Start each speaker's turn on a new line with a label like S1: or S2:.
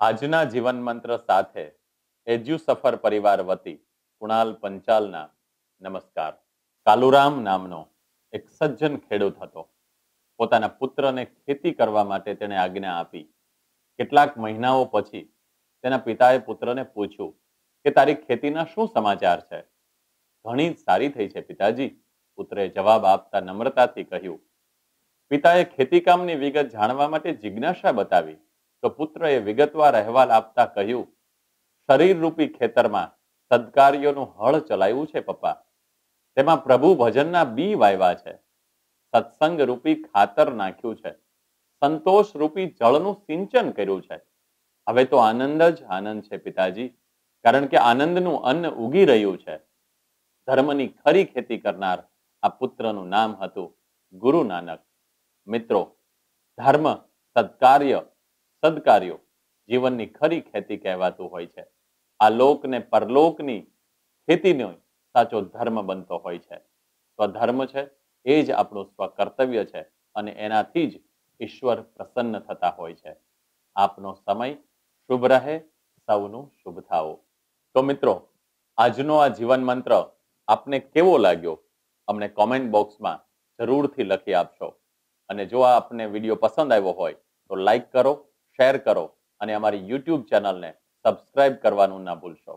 S1: આજના જીવન મંત્ર સાથે એજ્યુ સફર પરિવાર વતી કુણાલ પંચાલના નમસ્કાર. કાલુરામ નામનો એક સજ્જન ખેડૂત હતો. પોતાના પુત્રને ખેતી કરવા માટે તેણે આજ્ઞા આપી. કેટલાક મહિનાઓ પછી તેના પિતાએ પુત્રને પૂછ્યું કે, તારી ખેતીના શું સમાચાર છે? ઘણી સારી થઈ છે પિતાજી પુત્રે જવાબ આપતા નમ્રતાથી કહ્યું. પિતાએ ખેતીકામની વિગત જાણવા માટે જિજ્ઞાસા બતાવી તો પુત્રએ વિગતવાર અહેવાલ આપતા કહ્યું, શરીરરૂપી ખેતરમાં સદકાર્યોનું હળ ચલાવ્યું છે, પપ્પા. તેમાં પ્રભુ ભજનના બી વાવ્યા છે. સત્સંગ રૂપી ખાતર નાખ્યું છે. સંતોષ રૂપી જળનું સિંચન કર્યું છે. હવે તો આનંદ જ આનંદ છે, પિતાજી, કારણ કે આનંદનું અન્ન ઉગી રહ્યું છે. ધર્મની ખરી ખેતી કરનાર આ પુત્રનું નામ હતું ગુરુ નાનક. મિત્રો, ધર્મ સદકાર્ય સદકાર્યો. જીવનની ખરી ખેતી કહેવાતું હોય છે. આ લોક ને પરલોકની ખેતીનો સાચો ધર્મ બનતો હોય છે. સ્વધર્મ છે, એ જ આપણું સ્વકર્તવ્ય છે અને એનાથી જ ઈશ્વર પ્રસન્ન થતા હોય છે. આપનો સમય શુભ રહે, સૌનું શુભ થાઓ. તો મિત્રો, આજનો આ જીવન મંત્ર આપને કેવો લાગ્યો? અમને કોમેન્ટ બોક્સમાં જરૂરથી લખી આપશો. અને જો આપને વીડિયો પસંદ આવ્યો હોય, તો લાઈક કરો શેર કરો અને અમારી યુટ્યુબ ચેનલને સબસ્ક્રાઇબ કરવાનું ના ભૂલશો.